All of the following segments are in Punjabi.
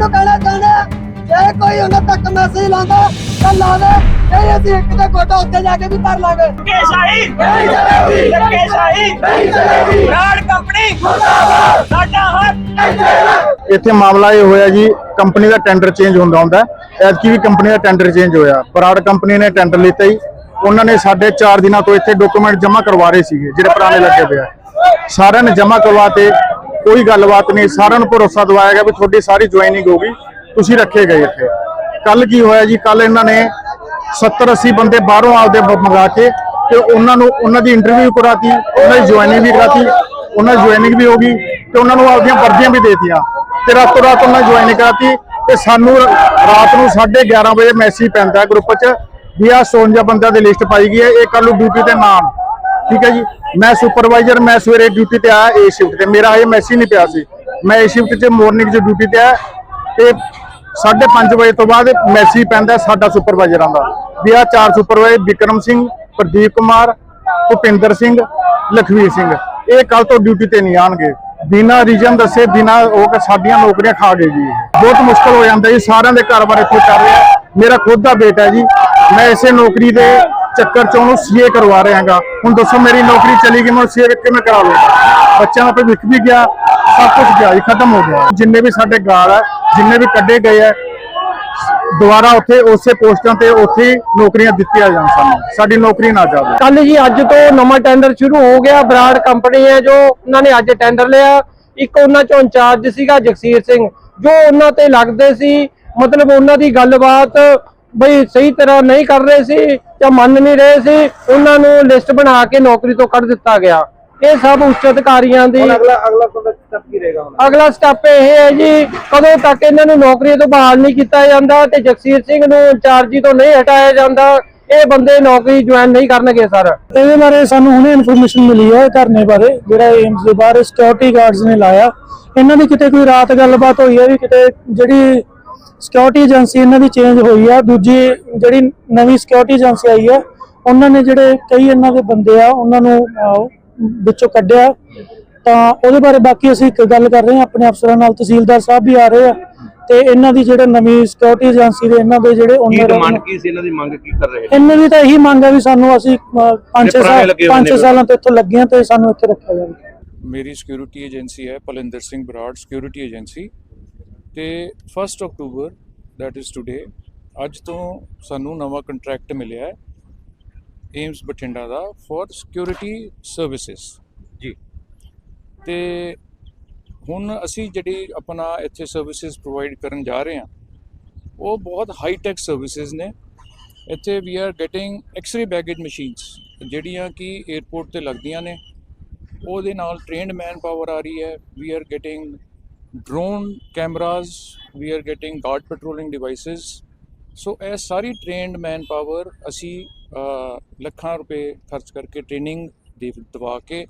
ਨੂੰ ਕਹਿਣਾ ਚਾਹੁੰਦੇ ਆ ਜੇ ਕੋਈ ਉਹਨਾਂ ਤੱਕ ਮੈਸੇਜ ਲਾਉਂਦਾ ਤਾਂ ਲਾ ਦੇ ਨਹੀਂ ਅਸੀਂ ਇੱਕ ਤੇ ਗੋਡਾ ਉੱਤੇ ਜਾ ਕੇ ਵੀ ਧਰ ਲਾਂਗੇ। ਧੱਕੇਸ਼ਾਹੀ ਨਹੀਂ ਚਲੇਗੀ। ਧੱਕੇਸ਼ਾਹੀ ਨਹੀਂ ਚਲੇਗੀ। ਬਰਾੜ ਕੰਪਨੀ। ਮੁਰਦਾਬਾਦ। ਸਾਡਾ ਹੱਕ ਇੱਥੇ ਮਾਮਲਾ ਇਹ ਹੋਇਆ ਜੀ ਕੰਪਨੀ ਦਾ ਟੈਂਡਰ ਚੇਂਜ ਹੁੰਦਾ ਹੁੰਦਾ ਐਤਕੀ ਵੀ ਕੰਪਨੀ ਦਾ ਟੈਂਡਰ ਚੇਂਜ ਹੋਇਆ। ਬਰਾੜ ਕੰਪਨੀ ਨੇ ਟੈਂਡਰ ਲਿੱਤਾ ਜੀ। ਉਹਨਾਂ ਨੇ ਸਾਡੇ 4 ਦਿਨਾਂ ਤੋਂ ਇੱਥੇ ਡਾਕੂਮੈਂਟ ਜਮ੍ਹਾਂ ਕਰਵਾ ਰਹੇ ਸੀਗੇ ਜਿਹੜੇ ਪੁਰਾਣੇ ਲੱਗੇ ਪਿਆ ਸਾਰਿਆਂ ਨੇ ਜਮ੍ਹਾਂ ਕਰਵਾਤੇ ਕੋਈ ਗੱਲਬਾਤ ਨਹੀਂ, ਸਾਰਿਆਂ ਨੂੰ ਭਰੋਸਾ ਦਿਵਾਇਆ ਗਿਆ ਵੀ ਤੁਹਾਡੀ ਸਾਰੀ ਜੁਆਇਨਿੰਗ ਹੋ ਗਈ, ਤੁਸੀਂ ਰੱਖੇ ਗਏ ਇੱਥੇ। ਕੱਲ ਕੀ ਹੋਇਆ ਜੀ? ਕੱਲ ਇਹਨਾਂ ਨੇ 70 80 ਬੰਦੇ ਬਾਹਰੋਂ ਆਪਦੇ ਬ- ਮੰਗਾ ਕੇ ਤੇ ਉਹਨਾਂ ਨੂੰ ਉਹਨਾਂ ਦੀ ਇੰਟਰਵਿਊ ਕਰਾਤੀ, ਉਹਨਾਂ ਦੀ ਜੁਆਇਨਿੰਗ ਵੀ ਕਰਾਤੀ, ਉਹਨਾਂ ਦੀ ਜੁਆਇਨਿੰਗ ਵੀ ਹੋ ਗਈ ਤੇ ਉਹਨਾਂ ਨੂੰ ਆਪਦੀਆਂ ਵਰਦੀਆਂ ਵੀ ਦੇਤੀਆਂ। ਤੇ ਰਾਤੋਂ ਰਾਤ ਉਹਨਾਂ ਜੁਆਇਨ ਕਰਾਤੀ ਤੇ ਸਾਨੂੰ ਰਾਤ ਨੂੰ 11:30 ਵਜੇ ਮੈਸੇਜ ਪੈਂਦਾ ਗਰੁੱਪ 'ਚ ਵੀ ਆ 52 ਬੰਦਿਆਂ ਦੀ ਲਿਸਟ ਪਾਈ ਗਈ ਹੈ, ਇਹ ਕੱਲ ਨੂੰ ਡਿਊਟੀ ਤੇ ਨਾਮ ਠੀਕ ਹੈ ਜੀ। ਮੈਂ ਸੁਪਰਵਾਈਜ਼ਰ ਮੈਂ ਸਵੇਰੇ ਡਿਊਟੀ ਤੇ ਆਇਆ ਏ ਸ਼ਿਫਟ ਤੇ। ਮੇਰਾ ਇਹ ਮੈਸੇਜ ਨਹੀਂ ਪਿਆ ਸੀ। ਮੈਂ ਏ ਸ਼ਿਫਟ 'ਚ ਮਾਰਨਿੰਗ 'ਚ ਡਿਊਟੀ ਤੇ ਆਇਆ ਤੇ 5:30 ਵਜੇ ਤੋਂ ਬਾਅਦ ਮੈਸੇਜ ਪੈਂਦਾ ਸਾਡਾ ਸੁਪਰਵਾਈਜ਼ਰਾਂ ਦਾ ਵੀ ਆ ਚਾਰ ਸੁਪਰਵਾਈਜ਼ਰ ਵਿਕਰਮ ਸਿੰਘ, ਪ੍ਰਦੀਪ ਕੁਮਾਰ, ਭੁਪਿੰਦਰ ਸਿੰਘ, ਲਖਵੀਰ ਸਿੰਘ। ਇਹ ਕੱਲ ਤੋਂ ਡਿਊਟੀ ਤੇ ਨਹੀਂ ਆਣਗੇ ਬਿਨਾਂ ਰੀਜਨ ਦੱਸੇ, ਬਿਨਾਂ ਉਹ ਕਿ ਸਾਡੀਆਂ ਨੌਕਰੀਆਂ ਖਾ ਗਏ ਜੀ। ਬਹੁਤ ਮੁਸ਼ਕਲ ਹੋ ਜਾਂਦਾ ਜੀ। ਸਾਰਿਆਂ ਦੇ ਘਰ ਬਾਰ ਇੱਥੇ ਚੱਲ ਰਿਹਾ ਮੇਰਾ ਖੁਦ ਦਾ ਬੇਟਾ ਜੀ। ਮੈਂ ਇਸੇ ਨੌਕਰੀ ਦੇ ਚੱਕਰ ਚ ਉਹਨੂੰ ਸੀਏ ਕਰਵਾ ਰਿਹਾਗਾ। ਹੁਣ ਦੱਸੋ ਮੇਰੀ ਨੌਕਰੀ ਚਲੀ ਗਈ, ਮੈਂ ਸੀਏ ਕਿਵੇਂ ਕਰਾ ਲਵਾਂ ਬੱਚਿਆਂ ਦਾ ਭਵਿੱਖ ਵੀ ਗਿਆ, ਸਭ ਕੁਝ ਗਿਆ ਜੀ, ਖਤਮ ਹੋ ਗਿਆ। ਜਿੰਨੇ ਵੀ ਸਾਡੇ ਗਾਲ ਹੈ, ਜਿੰਨੇ ਵੀ ਕੱਢੇ ਗਏ ਹੈ, ਦੁਬਾਰਾ ਉੱਥੇ ਉਸੇ ਪੋਸਟਾਂ ਤੇ ਉੱਥੇ ਨੌਕਰੀਆਂ ਦਿੱਤੀਆਂ ਜਾਣ ਸਾਨੂੰ। ਸਾਡੀ ਨੌਕਰੀ ਨਾ ਜਾਵੇ। ਕੱਲ ਜੀ ਅੱਜ ਤੋਂ ਨਵਾਂ ਟੈਂਡਰ ਸ਼ੁਰੂ ਹੋ ਗਿਆ। ਬਰਾੜ ਕੰਪਨੀ ਹੈ ਜੋ ਉਹਨਾਂ ਨੇ ਅੱਜ ਟੈਂਡਰ ਲਿਆ। ਇੱਕ ਉਹਨਾਂ ਚੋਂ ਇੰਚਾਰਜ ਸੀਗਾ ਜਗਸੀਰ ਸਿੰਘ, ਜੋ ਉਹਨਾਂ ਤੇ ਲੱਗਦੇ ਸੀ। ਮਤਲਬ ਉਹਨਾਂ ਦੀ ਗੱਲਬਾਤ ਬਈ ਸਹੀ ਤਰ੍ਹਾਂ ਨਹੀਂ ਕਰ ਰਹੇ ਸੀ ਜਾਂ ਮੰਨ ਨਹੀਂ ਰਹੇ ਸੀ ਉਹਨਾਂ ਨੂੰ ਲਿਸਟ ਬਣਾ ਕੇ ਨੌਕਰੀ ਤੋਂ ਕੱਢ ਦਿੱਤਾ ਗਿਆ। ਇਹ ਸਭ ਉੱਚ ਅਧਿਕਾਰੀਆਂ ਦੀ ਅਗਲਾ ਅਗਲਾ ਸਟੈਪ ਕੀ ਰਹੇਗਾ ਹੁਣ? ਅਗਲਾ ਸਟੈਪ ਇਹ ਹੈ ਜੀ ਕਦੋਂ ਤੱਕ ਇਹਨਾਂ ਨੂੰ ਨੌਕਰੀ ਤੋਂ ਬਹਾਲ ਨਹੀਂ ਕੀਤਾ ਜਾਂਦਾ ਤੇ ਜਗਸੀਰ ਸਿੰਘ ਨੂੰ ਇੰਚਾਰਜੀ ਤੋਂ ਨਹੀਂ ਹਟਾਇਆ ਜਾਂਦਾ ਇਹ ਬੰਦੇ ਨੌਕਰੀ ਜੁਆਇਨ ਨਹੀਂ ਕਰਨਗੇ ਸਰ। ਇਹਦੇ ਬਾਰੇ ਸਾਨੂੰ ਹੁਣੇ ਇਨਫੋਰਮੇਸ਼ਨ ਮਿਲੀ ਹੈ ਧਰਨੇ ਬਾਰੇ ਜਿਹੜਾ ਏਮਸ ਦੇ ਬਾਹਰ ਸਿਕਿਉਰਿਟੀ ਗਾਰਡਸ ਨੇ ਲਾਇਆ। ਇਹਨਾਂ ਦੀ ਕਿਤੇ ਕੋਈ ਰਾਤ ਗੱਲਬਾਤ ਹੋਈ ਹੈ ਵੀ ਕਿਤੇ ਜਿਹੜੀ ਸਿਕਿਉਰਿਟੀ ਏਜੰਸੀ ਇਹਨਾਂ ਦੀ ਚੇਂਜ ਹੋਈ ਆ। ਦੂਜੀ ਜਿਹੜੀ ਨਵੀਂ ਸਿਕਿਉਰਿਟੀ ਏਜੰਸੀ ਆਈ ਹੈ ਉਹਨਾਂ ਨੇ ਜਿਹੜੇ ਕਈ ਇਹਨਾਂ ਦੇ ਬੰਦੇ ਆ ਉਹਨਾਂ ਨੂੰ ਵਿੱਚੋਂ ਕੱਢਿਆ। ਤਾਂ ਉਹਦੇ ਬਾਰੇ ਬਾਕੀ ਅਸੀਂ ਇੱਕ ਗੱਲ ਕਰ ਰਹੇ ਹਾਂ ਆਪਣੇ ਅਫਸਰਾਂ ਨਾਲ ਤਹਿਸੀਲਦਾਰ ਸਾਹਿਬ ਵੀ ਆ ਰਹੇ ਆ ਤੇ ਇਹਨਾਂ ਦੀ ਜਿਹੜੇ ਨਵੀਂ ਸਿਕਿਉਰਿਟੀ ਏਜੰਸੀ ਦੇ ਇਹਨਾਂ ਦੇ ਜਿਹੜੇ ਆ, ਡਿਮਾਂਡ ਕੀ ਸੀ ਇਹਨਾਂ ਦੀ? ਮੰਗ ਕੀ ਕਰ ਰਹੇ ਇਹਨਾਂ ਦੀ ਤਾਂ ਇਹੀ ਮੰਗ ਹੈ ਵੀ ਸਾਨੂੰ ਅਸੀਂ 5-6 ਪੁਰਾਣੇ ਸਾਲ ਲੱਗੇ ਹੋਏ ਨੇ 5-6 ਸਾਲਾਂ ਤੋਂ ਇੱਥੋਂ ਲੱਗੇ ਹਾਂ ਤੇ ਸਾਨੂੰ ਇੱਥੇ ਰੱਖਿਆ ਜਾਵੇ। ਮੇਰੀ ਸਿਕਿਉਰਿਟੀ ਏਜੰਸੀ ਹੈ ਪਲਿੰਦਰ ਸਿੰਘ ਬਰਾੜ ਸਿਕਿਉਰਿਟੀ ਏਜੰਸੀ ਤੇ 1 ਅਕਤੂਬਰ ਦੈਟ ਇਜ਼ ਟੁਡੇ ਅੱਜ ਤੋਂ ਸਾਨੂੰ ਨਵਾਂ ਕੰਟਰੈਕਟ ਮਿਲਿਆ ਹੈ ਏਮਸ ਬਠਿੰਡਾ ਦਾ ਫॉर ਸਿਕਿਉਰਿਟੀ ਸਰਵਿਸਿਜ਼ ਜੀ। ਤੇ ਹੁਣ ਅਸੀਂ ਜਿਹੜੀ ਆਪਣਾ ਇੱਥੇ ਸਰਵਿਸਿਜ਼ ਪ੍ਰੋਵਾਈਡ ਕਰਨ ਜਾ ਰਹੇ ਹਾਂ ਉਹ ਬਹੁਤ ਹਾਈ ਟੈਕ ਸਰਵਿਸਿਜ਼ ਨੇ। ਇੱਥੇ we are getting x-ray baggage machines ਜਿਹੜੀਆਂ ਕਿ 에ਅਰਪੋਰਟ ਤੇ ਲੱਗਦੀਆਂ ਨੇ। ਉਹਦੇ ਨਾਲ ਟ੍ਰੇਨਡ ਮੈਨ ਪਾਵਰ ਆ ਰਹੀ ਹੈ। We are getting drone cameras we are getting guard patrolling devices so ਇਹ ਸਾਰੀ ਟ੍ਰੇਨਡ ਮੈਨ ਪਾਵਰ ਅਸੀਂ ਲੱਖਾਂ ਰੁਪਏ ਖਰਚ ਕਰਕੇ ਟ੍ਰੇਨਿੰਗ ਦੇ ਦਵਾ ਕੇ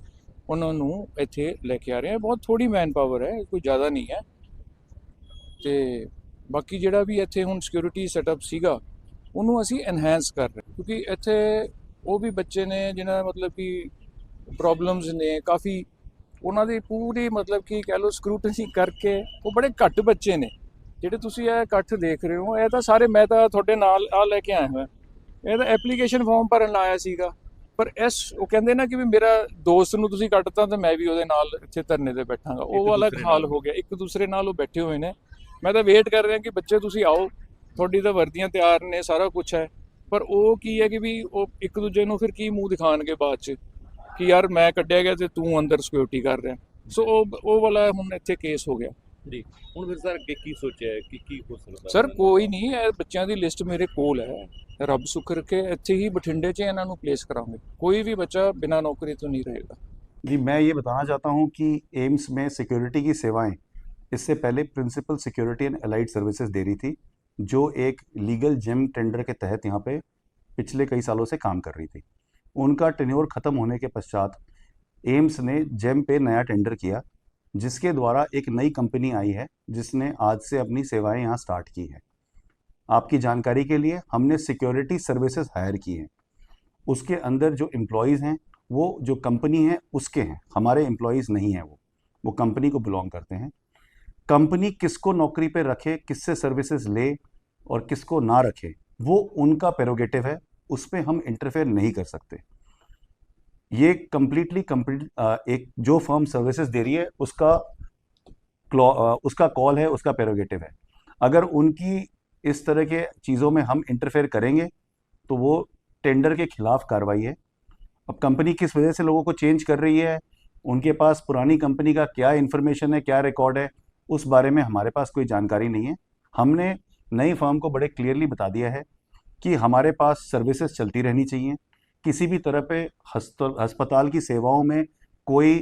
ਉਹਨਾਂ ਨੂੰ ਇੱਥੇ ਲੈ ਕੇ ਆ ਰਹੇ ਹਾਂ। ਬਹੁਤ ਥੋੜੀ ਮੈਨ ਪਾਵਰ ਹੈ ਕੋਈ ਜ਼ਿਆਦਾ ਨਹੀਂ ਹੈ। ਤੇ ਬਾਕੀ ਜਿਹੜਾ ਵੀ ਇੱਥੇ ਹੁਣ ਸਿਕਿਉਰਿਟੀ ਸੈਟਅਪ ਸੀਗਾ, ਉਹਨੂੰ ਅਸੀਂ ਐਨਹਾਂਸ ਕਰ ਰਹੇ ਕਿਉਂਕਿ ਇੱਥੇ ਉਹ ਵੀ ਬੱਚੇ ਨੇ, ਜਿਨ੍ਹਾਂ ਮਤਲਬ ਕਿ ਪ੍ਰੋਬਲਮਸ ਨੇ, ਕਾਫੀ ਉਹਨਾਂ ਦੀ ਪੂਰੀ ਮਤਲਬ ਕਿ ਕਹਿ ਲਓ ਸਕਰੂਟਨੀ ਕਰਕੇ ਉਹ ਬੜੇ ਘੱਟ ਬੱਚੇ ਨੇ। ਜਿਹੜੇ ਤੁਸੀਂ ਇਹ ਇਕੱਠ ਦੇਖ ਰਹੇ ਹੋ ਇਹ ਤਾਂ ਸਾਰੇ ਮੈਂ ਤਾਂ ਤੁਹਾਡੇ ਨਾਲ ਆ ਲੈ ਕੇ ਆਇਆ ਹੋਇਆ। ਇਹ ਤਾਂ ਐਪਲੀਕੇਸ਼ਨ ਫਾਰਮ ਭਰਨ ਆਇਆ ਸੀਗਾ। ਪਰ ਇਸ ਉਹ ਕਹਿੰਦੇ ਨਾ ਕਿ ਵੀ ਮੇਰਾ ਦੋਸਤ ਨੂੰ ਤੁਸੀਂ ਕੱਟਤਾ ਤਾਂ ਮੈਂ ਵੀ ਉਹਦੇ ਨਾਲ ਇੱਥੇ ਧਰਨੇ ਤੇ ਬੈਠਾਂਗਾ। ਉਹ ਵਾਲਾ ਦੂਸਰੇ ਹਾਲ। ਹੋ ਗਿਆ। ਇੱਕ ਦੂਸਰੇ ਨਾਲ ਉਹ ਬੈਠੇ ਹੋਏ ਨੇ। ਮੈਂ ਤਾਂ ਵੇਟ ਕਰ ਰਿਹਾ ਕਿ ਬੱਚੇ ਤੁਸੀਂ ਆਓ। ਤੁਹਾਡੀ ਤਾਂ ਵਰਦੀਆਂ ਤਿਆਰ ਨੇ ਸਾਰਾ ਕੁਝ ਹੈ। ਪਰ ਉਹ ਕੀ ਹੈ ਕਿ ਵੀ ਉਹ ਇੱਕ ਦੂਜੇ ਨੂੰ ਫਿਰ ਕੀ ਮੂੰਹ ਦਿਖਾਣਗੇ ਬਾਅਦ ਚ? ਕਿ ਯਾਰ ਮੈਂ ਕੱਢਿਆ ਗਿਆ ਤੇ ਤੂੰ ਅੰਦਰ ਸਿਕਿਉਰਿਟੀ ਕਰ ਰਿਹਾ ਸੋ ਉਹ ਉਹ ਵਾਲਾ ਹੁਣ ਇੱਥੇ ਕੇਸ ਹੋ ਗਿਆ ਜੀ ਹੁਣ ਫਿਰ ਸਰ ਅੱਗੇ ਕੀ ਸੋਚਿਆ ਹੈ ਕਿ ਕੀ ਹੋ ਸਕਦਾ ਸਰ ਕੋਈ ਨਹੀਂ ਇਹ ਬੱਚਿਆਂ ਦੀ ਲਿਸਟ ਮੇਰੇ ਕੋਲ ਹੈ ਰੱਬ ਸੁੱਖ ਰੱਖੇ ਇੱਥੇ ਹੀ ਬਠਿੰਡੇ 'ਚ ਇਹਨਾਂ ਨੂੰ ਪਲੇਸ ਕਰਾਂਗੇ ਕੋਈ ਵੀ ਬੱਚਾ ਬਿਨਾਂ ਨੌਕਰੀ ਤੋਂ ਨਹੀਂ ਰਹੇਗਾ जी मैं ये बताना चाहता हूँ कि एम्स में सिक्योरिटी की सेवाएं इससे पहले principal security and allied services दे रही थी जो एक लीगल जिम टेंडर के तहत यहाँ पे पिछले कई सालों से काम कर रही थी उनका टेन्योर ख़त्म होने के पश्चात एम्स ने जेम पे नया टेंडर किया, जिसके द्वारा एक नई कंपनी आई है, जिसने आज से अपनी सेवाएँ यहाँ स्टार्ट की है। आपकी जानकारी के लिए हमने सिक्योरिटी सर्विसेज़ हायर की हैं। उसके अंदर जो एम्प्लॉयज़ हैं, वो जो कंपनी है, उसके हैं। हमारे एम्प्लॉयज़ नहीं हैं वो। वो कंपनी को बिलोंग करते हैं। कंपनी किसको नौकरी पे रखे, किससे सर्विसेज़ ले और किसको ना रखे, वो उनका पेरोगेटिव है। उस पर हम इंटरफेयर नहीं कर सकते। ये कंप्लीटली कंप्लीट एक जो फर्म सर्विसेज़ दे रही है, उसका उसका कॉल है, उसका पेरोगेटिव है। अगर उनकी इस तरह के चीज़ों में हम इंटरफेयर करेंगे तो वो टेंडर के खिलाफ कार्रवाई है। अब कंपनी किस वजह से लोगों को चेंज कर रही है? उनके पास पुरानी कंपनी का क्या इन्फॉर्मेशन है, क्या रिकॉर्ड है? उस बारे में हमारे पास कोई जानकारी नहीं है। हमने नई फर्म को बड़े क्लियरली बता दिया है। कि हमारे पास सर्विसेज़ चलती रहनी चाहिए। किसी भी तरह पे अस्पताल की सेवाओं में कोई,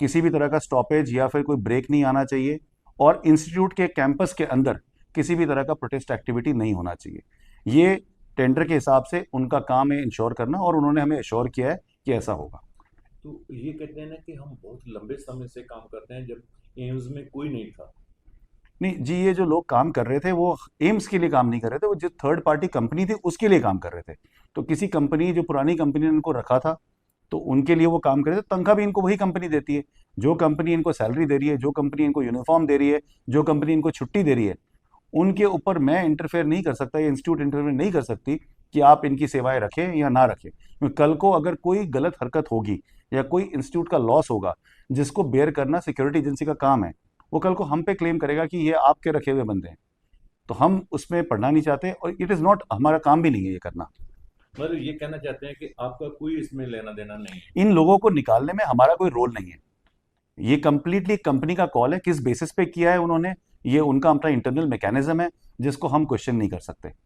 किसी भी तरह का स्टॉपेज या फिर कोई ब्रेक नहीं आना चाहिए और इंस्टीट्यूट के कैंपस के अंदर किसी भी तरह का प्रोटेस्ट एक्टिविटी नहीं होना चाहिए। ये टेंडर के हिसाब से उनका काम है इंश्योर करना और उन्होंने हमें इंश्योर किया है कि ऐसा होगा। तो ये कहते हैं ना कि हम बहुत लंबे समय से काम करते हैं जब एम्स में कोई नहीं था। नहीं, जी, ये जो लोग काम कर रहे थे, वो एम्स के लिए काम नहीं कर रहे थे, वो जो थर्ड पार्टी कंपनी थी, उसके लिए काम कर रहे थे। तो किसी कंपनी जो पुरानी कंपनी ने उनको रखा था तो उनके लिए वो काम कर रहे थे, तनख्वाह भी इनको वही कंपनी देती है। जो कंपनी इनको सैलरी दे रही है, जो कंपनी इनको यूनिफॉर्म दे रही है, जो कंपनी इनको छुट्टी दे रही है, उनके ऊपर मैं इंटरफेयर नहीं कर सकता या इंस्टीट्यूट इंटरफेयर नहीं कर सकती कि आप इनकी सेवाएँ रखें या ना रखें। कल को अगर कोई गलत हरकत होगी या कोई इंस्टीट्यूट का लॉस होगा, जिसको बेयर करना सिक्योरिटी एजेंसी का काम है वो कल को हम पे क्लेम करेगा कि ये आपके रखे हुए बंदे हैं। तो हम उसमें पढ़ना नहीं चाहते और इट इज़ नॉट हमारा काम भी नहीं है ये करना। मतलब ये कहना चाहते हैं कि आपका कोई इसमें लेना देना नहीं इन लोगों को निकालने में हमारा कोई रोल नहीं है। ये कंप्लीटली कंपनी का कॉल है किस बेसिस पे किया है उन्होंने ये उनका अपना इंटरनल मैकेनिज्म है जिसको हम क्वेश्चन नहीं कर सकते।